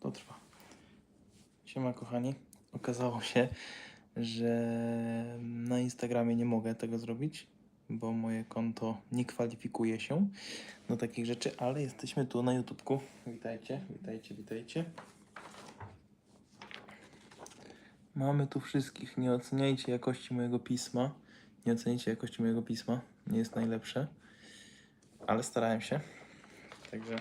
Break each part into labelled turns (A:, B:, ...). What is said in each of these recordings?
A: to trwa. Siema kochani. Okazało się, że na Instagramie nie mogę tego zrobić, bo moje konto nie kwalifikuje się do takich rzeczy, ale jesteśmy tu na YouTubku. Witajcie, witajcie, witajcie. Mamy tu wszystkich. Nie oceniajcie jakości mojego pisma. Nie oceniajcie jakości mojego pisma. Nie jest najlepsze. Ale starałem się. Także.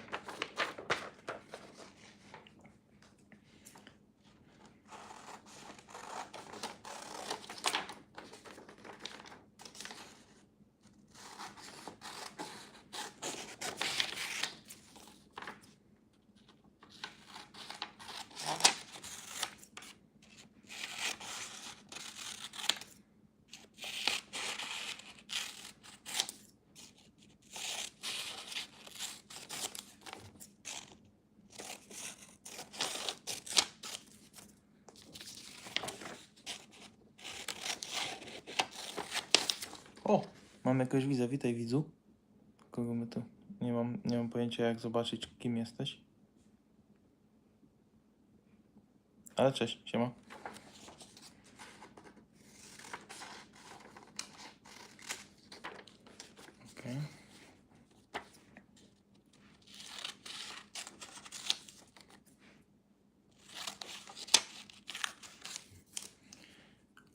A: O! Mam jakiegoś widza. Witaj widzu. Kogo my tu? Nie mam, nie mam pojęcia jak zobaczyć kim jesteś. Ale cześć, siema. Okej.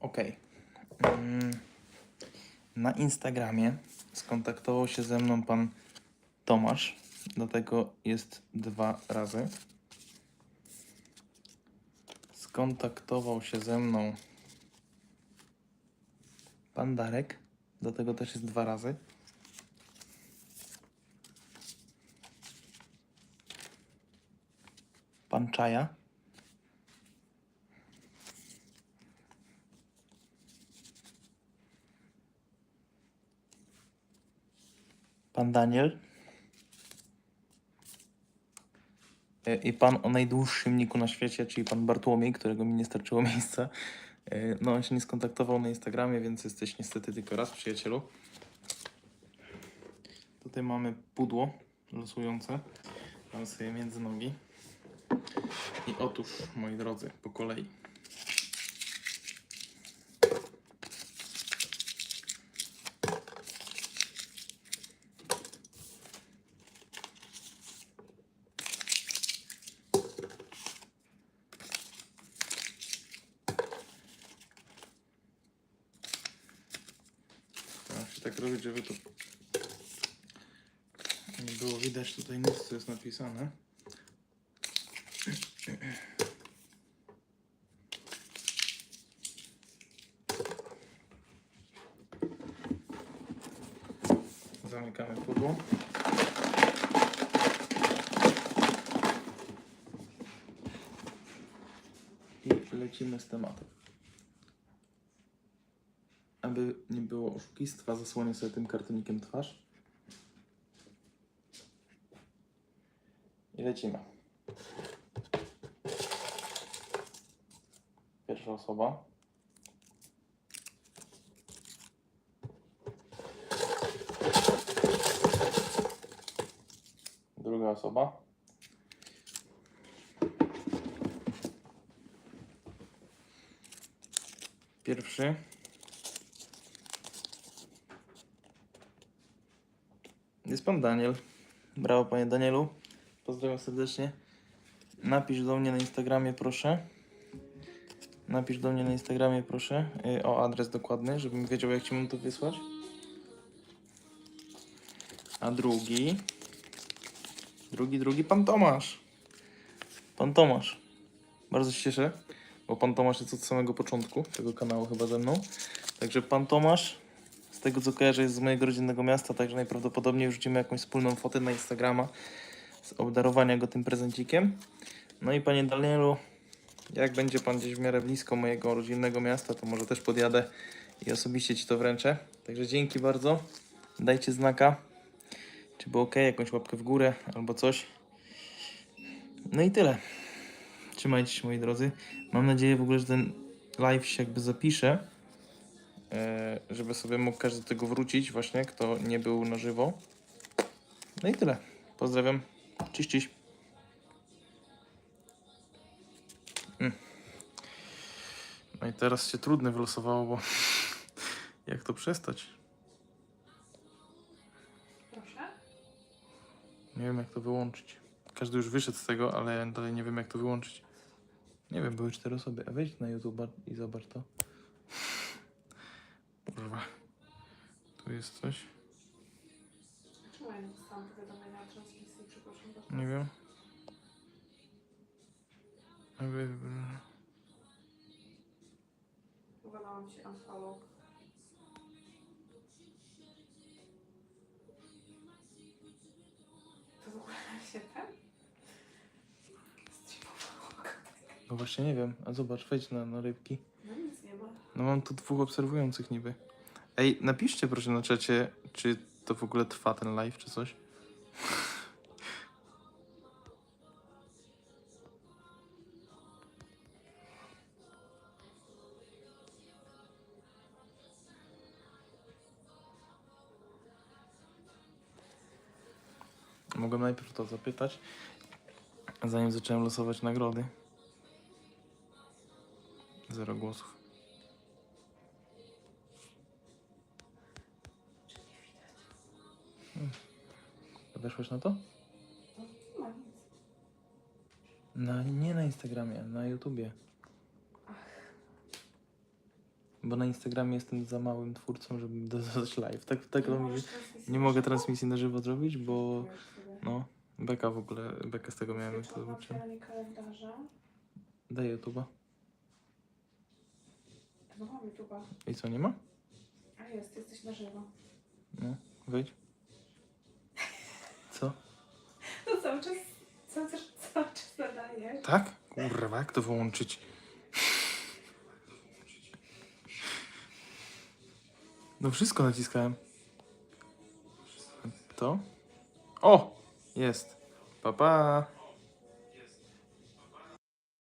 A: Okej. Mm. Na Instagramie skontaktował się ze mną pan Tomasz. Do tego jest dwa razy. Skontaktował się ze mną pan Darek. Do tego też jest dwa razy. Pan Czaja. Pan Daniel. E, I pan o najdłuższym niku na świecie, czyli pan Bartłomiej, którego mi nie starczyło miejsca. E, No, on się nie skontaktował na Instagramie, więc jesteś niestety tylko raz, przyjacielu. Tutaj mamy pudło losujące. Mam sobie między nogi. I otóż, moi drodzy, po kolei. Staram się tak robić, żeby to nie było widać tutaj nic, co jest napisane. Zamykamy pudło. I lecimy z tematem. Aby nie było oszukistwa, zasłonię sobie tym kartonikiem twarz. I lecimy. Pierwsza osoba. Druga osoba. Pierwszy. Jest pan Daniel. Brawo, panie Danielu. Pozdrawiam serdecznie. Napisz do mnie na Instagramie, proszę. Napisz do mnie na Instagramie, proszę, y, o adres dokładny, żebym wiedział, jak ci mam to wysłać. A drugi. Drugi, drugi, pan Tomasz. Pan Tomasz. Bardzo się cieszę, bo pan Tomasz jest od samego początku tego kanału chyba ze mną. Także pan Tomasz, z tego co kojarzę, jest z mojego rodzinnego miasta, także najprawdopodobniej wrzucimy jakąś wspólną fotę na Instagrama z obdarowania go tym prezencikiem. No i panie Danielu, jak będzie pan gdzieś w miarę blisko mojego rodzinnego miasta, to może też podjadę i osobiście ci to wręczę. Także dzięki bardzo. Dajcie znaka, czy było ok, jakąś łapkę w górę albo coś. No i tyle. Trzymajcie się moi drodzy. Mam nadzieję w ogóle, że ten live się jakby zapisze, E, żeby sobie mógł każdy tego wrócić, właśnie kto nie był na żywo. No i tyle. Pozdrawiam. Cześć, cześć. Mm. No i teraz się trudne wylosowało, bo jak to przestać?
B: Proszę?
A: Nie wiem, jak to wyłączyć. Każdy już wyszedł z tego, ale dalej nie wiem, jak to wyłączyć. Nie wiem, były cztery osoby. A wejdź na YouTube i zobacz to. Tu jest coś.
B: Czemu ja nie dostałam powiadomienia o transmisji? Przepraszam bardzo.
A: Nie wiem. Jakby-
B: Uwalałam się unfollow. To w ogóle się ten? Streamowało.
A: No właśnie nie wiem. A zobacz, wejdź na, na rybki.
B: No nic nie ma.
A: No mam tu dwóch obserwujących niby. Ej, napiszcie proszę na czacie, czy to w ogóle trwa ten live, czy coś. Mogłem najpierw to zapytać, zanim zacząłem losować nagrody. Zero głosów. Weszłeś na to? Na, nie na Instagramie, na YouTubie. Bo na Instagramie jestem za małym twórcą, żeby dodać live. Tak, tak to mi... Nie mogę transmisji na żywo zrobić, bo no, beka w ogóle, beka z tego miałem, jak to zobaczyłem.
B: kalendarza.
A: Daj YouTube'a.
B: No mam YouTube'a.
A: I co, nie ma?
B: A jest, jesteś na żywo.
A: No, wejdź. Co?
B: No cały cały czas, cały czas nadajesz.
A: Tak? Kurwa, jak to wyłączyć? No wszystko naciskałem. To? O! Jest. Pa, pa.